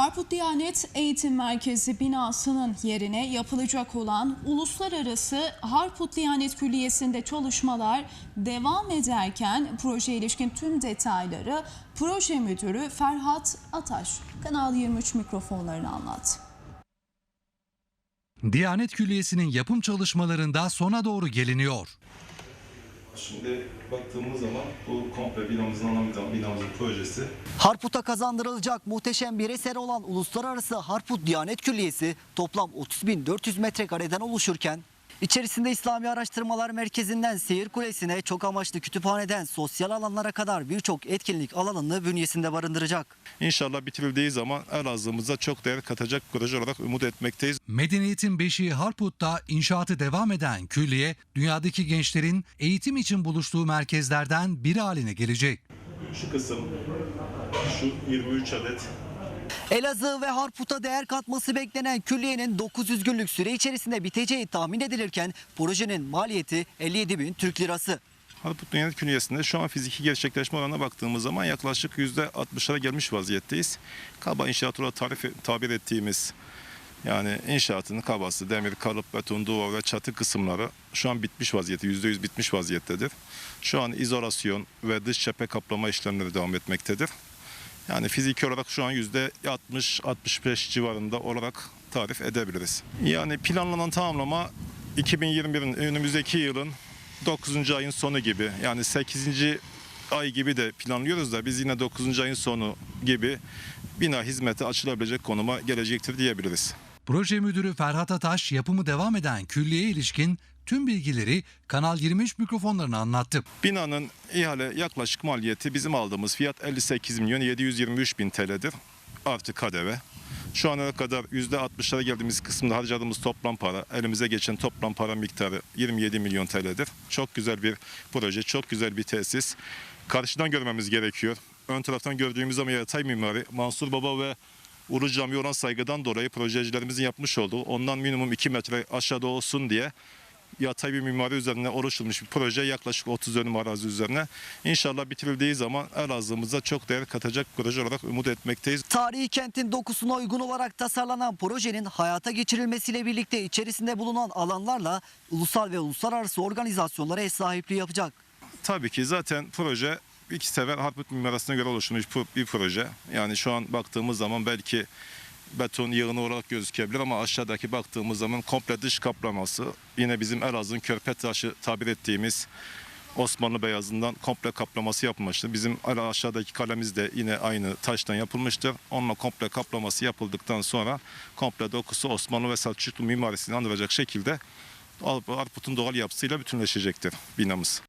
Harput Diyanet Eğitim Merkezi binasının yerine yapılacak olan Uluslararası Harput Diyanet Külliyesi'nde çalışmalar devam ederken proje ilişkin tüm detayları proje müdürü Ferhat Ataş Kanal 23 mikrofonlarına anlattı. Diyanet Külliyesi'nin yapım çalışmalarında sona doğru geliniyor. Şimdi baktığımız zaman bu komple binamızın ana bina- binamızın projesi. Harput'a kazandırılacak muhteşem bir eser olan Uluslararası Harput Diyanet Külliyesi toplam 30.400 metrekareden oluşurken içerisinde İslami Araştırmalar Merkezi'nden seyir kulesine, çok amaçlı kütüphaneden sosyal alanlara kadar birçok etkinlik alanını bünyesinde barındıracak. İnşallah bitirildiği zaman Elazığ'ımıza çok değer katacak proje olarak umut etmekteyiz. Medeniyetin beşiği Harput'ta inşaatı devam eden külliye, dünyadaki gençlerin eğitim için buluştuğu merkezlerden biri haline gelecek. Şu kısım, şu 23 adet Elazığ ve Harput'a değer katması beklenen külliyenin 900 günlük süre içerisinde biteceği tahmin edilirken projenin maliyeti 57 bin Türk lirası. Harput Dünya Külliyesi'nde şu an fiziki gerçekleşme oranına baktığımız zaman yaklaşık %60'lara gelmiş vaziyetteyiz. Kaba inşaat tarif, tabir ettiğimiz yani inşaatın kabası, demir, kalıp, beton, duvar ve çatı kısımları şu an bitmiş vaziyette, %100 bitmiş vaziyettedir. Şu an izolasyon ve dış cephe kaplama işlemleri devam etmektedir. Yani fiziki olarak şu an %60-65 civarında olarak tarif edebiliriz. Yani planlanan tamamlama 2021'in önümüzdeki yılın 9. ayın sonu gibi yani 8. ay gibi de planlıyoruz da biz yine 9. ayın sonu gibi bina hizmete açılabilecek konuma gelecektir diyebiliriz. Proje müdürü Ferhat Ataş yapımı devam eden külliye ilişkin tüm bilgileri Kanal 23 mikrofonlarına anlattı. Binanın ihale yaklaşık maliyeti bizim aldığımız fiyat 58 milyon 723 bin TL'dir artı KDV. Şu ana kadar %60'lara geldiğimiz kısımda harcadığımız toplam para, elimize geçen toplam para miktarı 27 milyon TL'dir. Çok güzel bir proje, çok güzel bir tesis. Karşıdan görmemiz gerekiyor. Ön taraftan gördüğümüz zaman yatay mimari Mansur Baba ve Ulu Cami olan saygıdan dolayı projecilerimizin yapmış olduğu ondan minimum 2 metre aşağıda olsun diye yatay bir mimari üzerine oluşturulmuş bir proje yaklaşık 30 dönüm arazi üzerine. İnşallah bitirildiği zaman Elazığ'ımıza çok değer katacak proje olarak umut etmekteyiz. Tarihi kentin dokusuna uygun olarak tasarlanan projenin hayata geçirilmesiyle birlikte içerisinde bulunan alanlarla ulusal ve uluslararası organizasyonlara ev sahipliği yapacak. Tabii ki zaten proje iki sefer Harput mimarasına göre oluşmuş bir proje. Yani şu an baktığımız zaman belki beton yığını olarak gözükebilir ama aşağıdaki baktığımız zaman komple dış kaplaması yine bizim Elazığ'ın körpe taşı tabir ettiğimiz Osmanlı beyazından komple kaplaması yapılmıştır. Bizim aşağıdaki kalemiz de yine aynı taştan yapılmıştır. Onunla komple kaplaması yapıldıktan sonra komple dokusu Osmanlı ve Selçuklu mimarisini andıracak şekilde Harput'un doğal yapısıyla bütünleşecektir binamız.